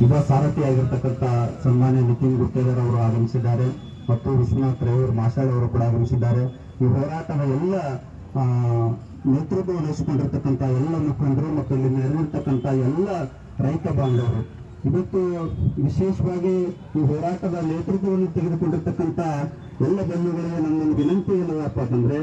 ಯುವ ಸಾರಥಿಯಾಗಿರ್ತಕ್ಕಂಥ ಸನ್ಮಾನ್ಯ ನಿತಿನ್ ಗುತ್ತೇದಾರ್ ಅವರು ಆಗಮಿಸಿದ್ದಾರೆ ಮತ್ತು ವಿಶ್ವನಾಥ್ ರೇವರ್ ಮಾಶಾಳ್ ಅವರು ಕೂಡ ಆಗಮಿಸಿದ್ದಾರೆ. ಈ ಹೋರಾಟದ ಎಲ್ಲ ನೇತೃತ್ವ ವಹಿಸಿಕೊಂಡಿರ್ತಕ್ಕಂಥ ಎಲ್ಲ ಮುಖಂಡರು ಮತ್ತು ಇಲ್ಲಿ ನೆರವಿರ್ತಕ್ಕಂಥ ಎಲ್ಲ ರೈತ ಬಾಂಧವರು. ಇವತ್ತು ವಿಶೇಷವಾಗಿ ಈ ಹೋರಾಟದ ನೇತೃತ್ವವನ್ನು ತೆಗೆದುಕೊಂಡಿರ್ತಕ್ಕಂಥ ಎಲ್ಲ ಬಂಧುಗಳಿಗೆ ನನ್ನೊಂದು ವಿನಂತಿ ಏನಪ್ಪ ಅಂತಂದ್ರೆ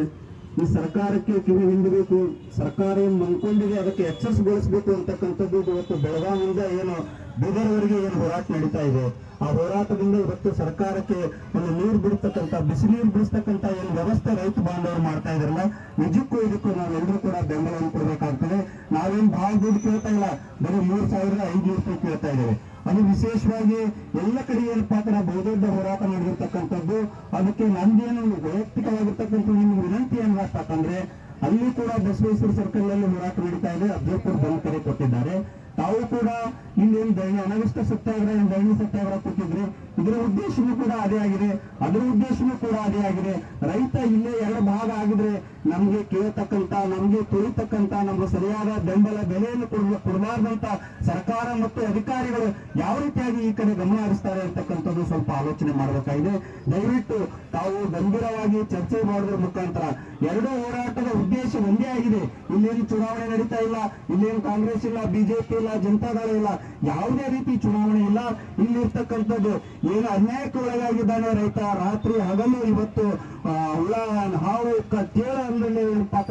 ಈ ಸರ್ಕಾರಕ್ಕೆ ಕಿವಿ ಹಿಂಡಬೇಕು ಸರ್ಕಾರ ಏನು ಮಂಕೊಂಡಿದೆ ಅದಕ್ಕೆ ಎಚ್ಚರಿಸಗೊಳಿಸಬೇಕು ಅಂತಕ್ಕಂಥದ್ದು ಇವತ್ತು ಬೆಳಗಾವಿಯಿಂದ ಏನು, ಬೀದರ್ವರೆಗೆ ಏನು ಹೋರಾಟ ನಡೀತಾ ಇದೆ. ಆ ಹೋರಾಟದಿಂದ ಇವತ್ತು ಸರ್ಕಾರಕ್ಕೆ ಒಂದು ನೀರು ಬಿಡ್ತಕ್ಕಂಥ, ಬಿಸಿ ನೀರು ಬಿಡಿಸ್ತಕ್ಕಂಥ ಏನು ವ್ಯವಸ್ಥೆ ರೈತ ಬಾಂಧವರು ಮಾಡ್ತಾ ಇದ್ರಲ್ಲ ನಿಜಕ್ಕೂ ಇದಕ್ಕೂ ನಾವೆಲ್ಲರೂ ಕೂಡ ಬೆಂಬಲವನ್ನು ಕೊಡಬೇಕಾಗ್ತದೆ. ನಾವೇನು ಭಾಳ ದುಡ್ಡು ಕೇಳ್ತಾ ಇಲ್ಲ, ಬರೀ ಮೂರ್ ಸಾವಿರದ ಐದುನೂರು ರೂಪಾಯಿ ಕೇಳ್ತಾ ಇದ್ದೇವೆ. ಅದು ವಿಶೇಷವಾಗಿ ಎಲ್ಲ ಕಡೆ ಏನಪ್ಪಾ ಅಂದ್ರೆ ಬಹುದೊಡ್ಡ ಹೋರಾಟ ನಡೆದಿರ್ತಕ್ಕಂಥದ್ದು ಅದಕ್ಕೆ ನಂದೇನು ವೈಯಕ್ತಿಕವಾಗಿರ್ತಕ್ಕಂಥ ನಿಮ್ಗೆ ವಿನಂತಿ ಅಂತ ಅಂತಂದ್ರೆ, ಅಲ್ಲಿ ಕೂಡ ಬಸವೇಶ್ವರ ಸರ್ಕಲ್ನಲ್ಲಿ ಹೋರಾಟ ನಡೀತಾ ಇದೆ ಅಬ್ಜರ್ಪುರ್ ಬಂದ್ ಕರೆ ಕೊಟ್ಟಿದ್ದಾರೆ. ತಾವು ಕೂಡ ಇಲ್ಲೇನು ಧರಣಿ ಅನವಿಷ್ಟ ಸತ್ಯಾಗ್ರಹ ದೈನಿ ಸತ್ಯಾಗ್ರಹ ಕೊಟ್ಟಿದ್ರೆ ಇದರ ಉದ್ದೇಶನೂ ಕೂಡ ಅದೇ ಆಗಿದೆ. ಅದರ ಉದ್ದೇಶನೂ ಕೂಡ ಅದೇ ಆಗಿದೆ. ರೈತ ಇಲ್ಲೇ ಎರಡು ಭಾಗ ಆಗಿದ್ರೆ ನಮ್ಗೆ ಕೇಳತಕ್ಕಂತ ನಮ್ಗೆ ತುಳಿತಕ್ಕಂತ ನಮ್ಗೆ ಸರಿಯಾದ ಬೆಂಬಲ ಬೆಲೆಯನ್ನು ಕೊಡ ಕೊಡಬಾರ್ದಂತ ಸರ್ಕಾರ ಮತ್ತು ಅಧಿಕಾರಿಗಳು ಯಾವ ರೀತಿಯಾಗಿ ಈ ಕಡೆ ಗಮನ ಹರಿಸ್ತಾರೆ ಅಂತಕ್ಕಂಥದ್ದು ಸ್ವಲ್ಪ ಆಲೋಚನೆ ಮಾಡಬೇಕಾಗಿದೆ. ದಯವಿಟ್ಟು ತಾವು ಗಂಭೀರವಾಗಿ ಚರ್ಚೆ ಮಾಡುವ ಮುಖಾಂತರ ಎರಡೂ ಹೋರಾಟದ ಉದ್ದೇಶ ಒಂದೇ ಆಗಿದೆ. ಇಲ್ಲೇನು ಚುನಾವಣೆ ನಡೀತಾ ಇಲ್ಲ, ಇಲ್ಲೇನು ಕಾಂಗ್ರೆಸ್ ಇಲ್ಲ, ಬಿಜೆಪಿ ಇಲ್ಲ, ಜನತಾದಳ ಇಲ್ಲ, ಯಾವುದೇ ರೀತಿ ಚುನಾವಣೆ ಇಲ್ಲ. ಇಲ್ಲಿರ್ತಕ್ಕಂಥದ್ದು ಅನ್ಯಾಯಕ್ಕೆ ಒಳಗಾಗಿದ್ದಾನೆ ರೈತ. ರಾತ್ರಿ ಹಗಲು ಇವತ್ತು ಹುಳ ಹಾವು ತೇಳ ಅಂದ್ರೆ ಏನಪ್ಪಾ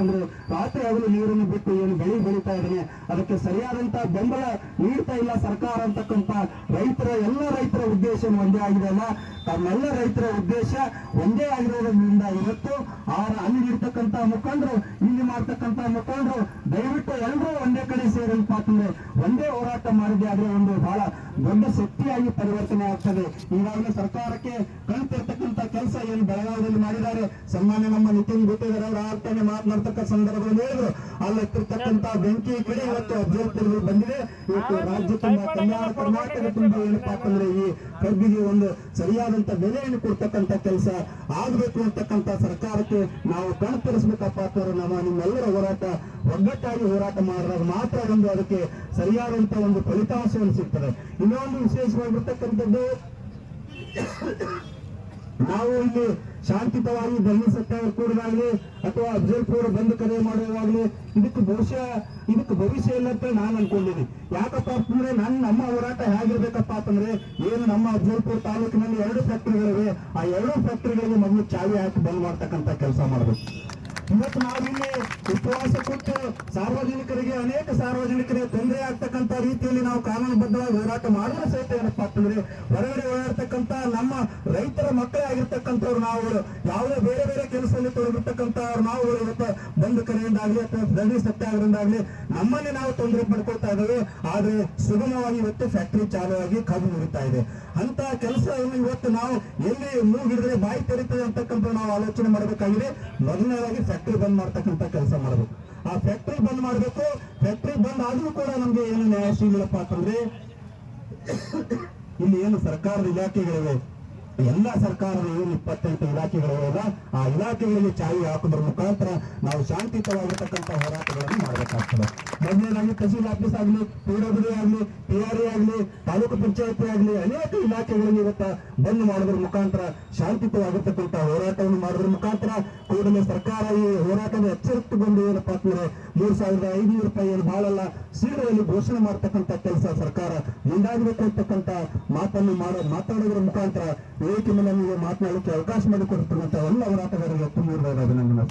ರಾತ್ರಿ ಹಗಲು ನೀರನ್ನು ಬಿಟ್ಟು ಏನು ಬೆಳೆ ಬೆಳೀತಾ ಇದ್ದೇನೆ. ಅದಕ್ಕೆ ಸರಿಯಾದಂತ ಬೆಂಬಲ ನೀಡ್ತಾ ಇಲ್ಲ ಸರ್ಕಾರ ಅಂತಕ್ಕಂತ ರೈತರ, ಎಲ್ಲ ರೈತರ ಉದ್ದೇಶ ಒಂದೇ ಆಗಿದೆ ಅಲ್ಲ? ತಮ್ಮೆಲ್ಲ ರೈತರ ಉದ್ದೇಶ ಒಂದೇ ಆಗಿರೋದ್ರಿಂದ ಇವತ್ತು ಆ ಅಲ್ಲಿ ಇರ್ತಕ್ಕಂಥ ಮುಖಂಡರು, ಇಲ್ಲಿ ಮಾಡ್ತಕ್ಕಂತ ಮುಖಂಡರು, ದಯವಿಟ್ಟು ಎಲ್ಲರೂ ಒಂದೇ ಕಡೆ ಸೇರಲ್ಪ ಒಂದೇ ಹೋರಾಟ ಮಾಡಿದೆ ಆದ್ರೆ ಒಂದು ಬಹಳ ದೊಡ್ಡ ಶಕ್ತಿಯಾಗಿ ಪರಿವರ್ತನೆ ಆಗ್ತದೆ. ಈಗಾಗಲೇ ಸರ್ಕಾರಕ್ಕೆ ಕಲಿತಿರ್ತಕ್ಕಂಥ ಕೆಲಸ ಏನು ಬೆಳಗಾವಿಯಲ್ಲಿ ಮಾಡಿದ್ದಾರೆ ಸನ್ಮಾನ್ಯ ನಮ್ಮ ನಿತಿನ್ ಗುತ್ತೇದಾರ್ ಅವರು ಆಗ್ತಾನೆ ಮಾತನಾಡ್ತಕ್ಕ ಸಂದರ್ಭದಲ್ಲಿ ಹೇಳಿದ್ರು. ಅಲ್ಲಿರ್ತಕ್ಕಂತ ಬೆಂಕಿ ಕಡೆ ಇವತ್ತು ಅಭ್ಯರ್ಥಿಗಳು ಬಂದಿದೆ. ಇವತ್ತು ರಾಜ್ಯ ತುಂಬ ಕಲ್ಯಾಣ ಕರ್ನಾಟಕ ತುಂಬ ಏನಪ್ಪಾ ಅಂತಂದ್ರೆ ಈ ಕಬ್ಬಿಗೆ ಒಂದು ಸರಿಯಾದಂತ ಬೆಲೆಯನ್ನು ಕೊಡ್ತಕ್ಕಂತ ಕೆಲಸ ಆಗ್ಬೇಕು ಅಂತಕ್ಕಂತ ಸರ್ಕಾರಕ್ಕೆ ನಾವು ಕಣ್ತರಿಸಬೇಕಪ್ಪ ಅಂತಂದ್ರೆ ನಮ್ಮ ನಿಮ್ಮೆಲ್ಲರ ಹೋರಾಟ ಒಗ್ಗಟ್ಟಾಗಿ ಹೋರಾಟ ಮಾಡಿದಾಗ ಮಾತ್ರ ಒಂದು ಅದಕ್ಕೆ ಸರಿಯಾದಂತ ಒಂದು ಫಲಿತಾಂಶವನ್ನು ಸಿಗ್ತದೆ. ಇನ್ನೊಂದು ವಿಶೇಷವಾಗಿರ್ತಕ್ಕಂಥದ್ದು ನಾವು ಇಲ್ಲಿ ಶಾಂತಿಯುತವಾಗಿ ಧರ್ಮ ಸತ್ಯಾಗ್ರಹ ಕೂಡದಾಗ್ಲಿ ಅಥವಾ ಅಫ್ಜಲ್ಪುರ್ ಬಂದ್ ಕರೆ ಮಾಡುವಾಗ್ಲಿ ಇದಕ್ಕೆ ಬಹುಶಃ ಇದಕ್ಕೆ ಭವಿಷ್ಯ ಇಲ್ಲ ಅಂತ ನಾನು ಅನ್ಕೊಂಡಿದ್ದೀನಿ. ಯಾಕಪ್ಪ ಅಂತಂದ್ರೆ ನನ್ ನಮ್ಮ ಹೋರಾಟ ಹೇಗಿರ್ಬೇಕಪ್ಪ ಅಂತಂದ್ರೆ ಏನು ನಮ್ಮ ಅಫ್ಜಲ್ಪುರ್ ತಾಲೂಕಿನಲ್ಲಿ ಎರಡು ಫ್ಯಾಕ್ಟ್ರಿಗಳಿವೆ ಆ ಎರಡು ಫ್ಯಾಕ್ಟ್ರಿಗಳಿಗೆ ಮೊದಲು ಚಾವಿ ಹಾಕಿ ಬಂದ್ ಮಾಡ್ತಕ್ಕಂತ ಕೆಲಸ ಮಾಡಬೇಕು. ಇವತ್ತು ನಾವಿಲ್ಲಿ ಉಪವಾಸ ಕೊಟ್ಟು ಸಾರ್ವಜನಿಕರಿಗೆ, ಅನೇಕ ಸಾರ್ವಜನಿಕರಿಗೆ ತೊಂದರೆ ಆಗ್ತಕ್ಕಂಥ ರೀತಿಯಲ್ಲಿ ನಾವು ಕಾನೂನುಬದ್ಧವಾಗಿ ಹೋರಾಟ ಮಾಡಿದ್ರೆ ಸಹಿತ ಏನಪ್ಪಾ ಅಂತಂದ್ರೆ ಹೊರಗಡೆ ಓಡಾಡ್ತಕ್ಕಂತ ನಮ್ಮ ರೈತರ ಮಕ್ಕಳೇ ಆಗಿರ್ತಕ್ಕಂಥವ್ರು ನಾವು. ಯಾವುದೇ ಬೇರೆ ಬೇರೆ ಕೆಲಸದಲ್ಲಿ ತೊಡಗಿರ್ತಕ್ಕಂಥವ್ರು ನಾವು ಇವತ್ತು ಬಂದು ಕರೆಯಿಂದಾಗ್ಲಿ ಅಥವಾ ಧರಣಿ ಸತ್ಯಾಗ್ರಹದಿಂದಾಗ್ಲಿ ನಮ್ಮನ್ನೇ ನಾವು ತೊಂದರೆ ಪಡ್ಕೊಳ್ತಾ ಇದ್ದೇವೆ. ಆದ್ರೆ ಸುಗಮವಾಗಿ ಇವತ್ತು ಫ್ಯಾಕ್ಟರಿ ಚಾಲುವಾಗಿ ಕಬ್ಬು ಮುರಿತಾ ಇದೆ. ಅಂತ ಕೆಲಸವನ್ನು ಇವತ್ತು ನಾವು ಎಲ್ಲಿ ಮೂಗಿಡಿದ್ರೆ ಬಾಯಿ ತೆರೀತದೆ ಅಂತಕ್ಕಂಥ ನಾವು ಆಲೋಚನೆ ಮಾಡಬೇಕಾಗಿದೆ. ಮೊದಲನೇದಾಗಿ ಫ್ಯಾಕ್ಟರಿ ಬಂದ್ ಮಾಡ್ತಕ್ಕಂಥ ಕೆಲಸ ಮಾಡಬೇಕು. ಆ ಫ್ಯಾಕ್ಟ್ರಿ ಬಂದ್ ಮಾಡಬೇಕು ಫ್ಯಾಕ್ಟ್ರಿ ಬಂದ್ ಆದ್ರೂ ಕೂಡ ನಮ್ಗೆ ಏನು ನ್ಯಾಯ ಸಿಗಲಪ್ಪ ಅಂತಂದ್ರೆ, ಇಲ್ಲಿ ಏನು ಸರ್ಕಾರದ ಇಲಾಖೆಗಳಿವೆ. ಎಲ್ಲ ಸರ್ಕಾರದ ಏನು ಇಪ್ಪತ್ತೆಂಟು ಇಲಾಖೆಗಳಿವೆ ಆ ಇಲಾಖೆಗಳಲ್ಲಿ ಚಾಯಿ ಹಾಕುವುದರ ಮುಖಾಂತರ ನಾವು ಶಾಂತಿಯುತವಾಗಿರ್ತಕ್ಕಂಥ ಹೋರಾಟಗಳನ್ನು ಮಾಡಬೇಕಾಗ್ತದೆ. ಮೊದಲನೇದಾಗಿ ತಹಸೀಲ್ ಆಫೀಸ್ ಆಗಲಿ ಪಿಡಬ್ಲ್ಯೂ ಆಗಲಿ ಪಿ ಆರ್ ಆಗಲಿ, ತಾಲೂಕು ಪಂಚಾಯತಿ ಆಗಲಿ, ಅನೇಕ ಇಲಾಖೆಗಳಲ್ಲಿ ಇವತ್ತ ಬಂದ್ ಮಾಡೋದ್ರ ಮುಖಾಂತರ ಶಾಂತಿಯುತವಾಗಿರ್ತಕ್ಕಂಥ ಹೋರಾಟವನ್ನು ಮಾಡೋದ್ರ ಮುಖಾಂತರ ಕೂಡಲೇ ಸರ್ಕಾರ ಈ ಹೋರಾಟದ ಬಂದು ಏನಪ್ಪಾ ಅಂತಂದ್ರೆ ಮೂರು ಸಾವಿರದ ಐನೂರು ರೂಪಾಯಿ ಏನು ಬಹಳಲ್ಲ ಶೀಘ್ರದಲ್ಲಿ ಘೋಷಣೆ ಮಾಡ್ತಕ್ಕಂಥ ಕೆಲಸ ಸರ್ಕಾರ ಮುಂದಾಗಬೇಕು ಅಂತಕ್ಕಂಥ ಮಾತನ್ನು ಮಾಡೋ, ಮಾತಾಡೋದ್ರ ಮುಖಾಂತರ ವಿವೇಕಿ ಮೇಲೆ ನಮಗೆ ಮಾತನಾಡಲಿಕ್ಕೆ ಅವಕಾಶ ಮಾಡಿಕೊಡ್ತಕ್ಕಂಥ ಎಲ್ಲ ಹೋರಾಟಗಾರರಿಗೆ ತುಂಬ ಅಭಿನಂದನೆ